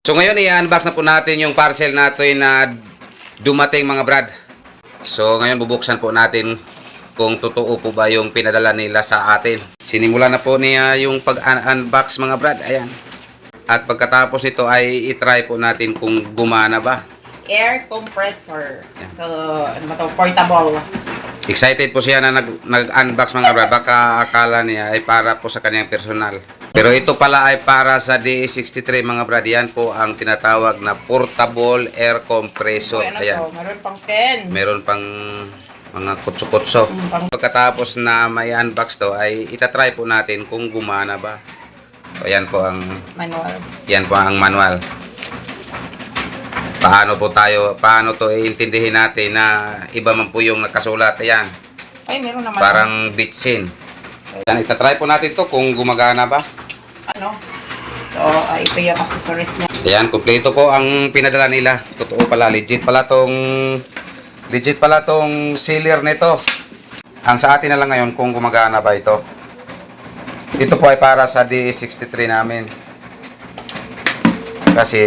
So ngayon i-unbox na po natin yung parcel natin na dumating mga brad. So ngayon bubuksan po natin kung totoo po ba yung pinadala nila sa atin. Sinimula na po niya yung pag-unbox mga brad. Ayan. At pagkatapos ito ay itry po natin kung gumana ba. Air compressor. So, ano ba to? Portable. Excited po siya na nag, nag-unbox mga brad. Baka akala niya ay para po sa kanyang personal. Pero ito pala ay para sa DE63 mga brad. Yan po ang tinatawag na portable air compressor. So, ano Ayan. Meron pang 10. Meron pang mga kutso-kutso. Mm, Pagkatapos na may unbox to ay itatry po natin kung gumana ba. So, yan po ang Manual. yan po ang manual. Paano po tayo, paano to iintindihin natin na iba man po yung nakasulat. Ayan, Ay, meron naman. parang bitsin. Yan, itatry po natin to kung gumagana ba. Ano? So, ah, ito yung accessories niya. Ayan, kumpleto po ang pinadala nila. Totoo pala, legit pala tong legit pala tong sealer nito. Ang sa atin na lang ngayon kung gumagana ba ito. Ito po ay para sa DE63 namin. Kasi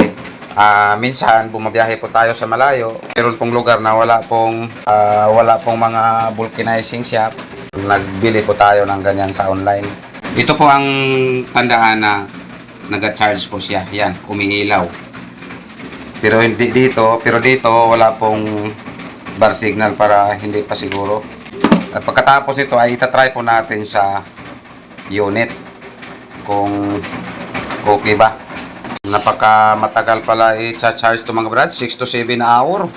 ah, minsan bumabiyahe po tayo sa malayo. Meron pong lugar na wala pong ah, wala pong mga vulcanizing shop. Nagbili po tayo ng ganyan sa online. Ito po ang tandaan na nag-charge po siya. Yan, umiilaw. Pero hindi dito, pero dito wala pong bar signal para hindi pa siguro. At pagkatapos ito ay itatry po natin sa unit kung okay ba. Napaka matagal pala i-charge to mga brad, 6 to 7 hour.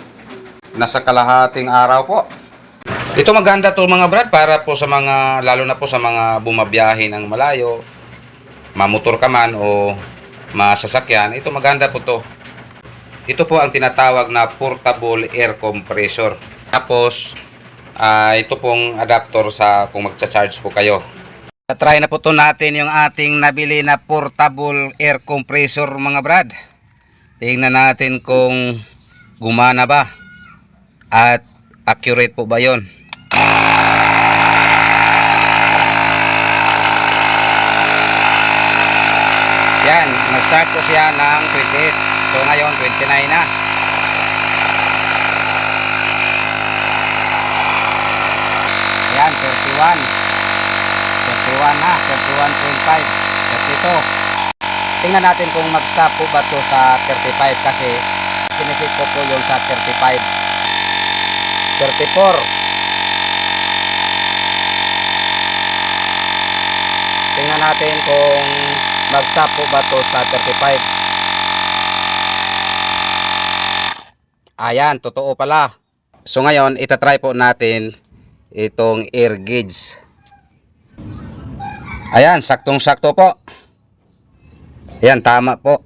Nasa kalahating araw po. Ito maganda to mga brad para po sa mga lalo na po sa mga bumabiyahe ng malayo, mamotor ka man o masasakyan, ito maganda po to. Ito po ang tinatawag na portable air compressor. Tapos, ah, ito pong adapter sa kung magcha-charge po kayo. Try na po to natin yung ating nabili na portable air compressor mga brad. Tingnan natin kung gumana ba at accurate po ba yon. Yan, nag-start po siya ng 28. So ngayon 29 na. Yan, 31. 31 na, 31.5. 32. Tingnan natin kung mag-stop po ba to sa 35 kasi sinisit ko po yung sa 35. 34. Tingnan natin kung mag-stop po ba to sa 35. Ayan, totoo pala. So ngayon, itatry po natin itong air gauge. Ayan, saktong-sakto po. Ayan, tama po.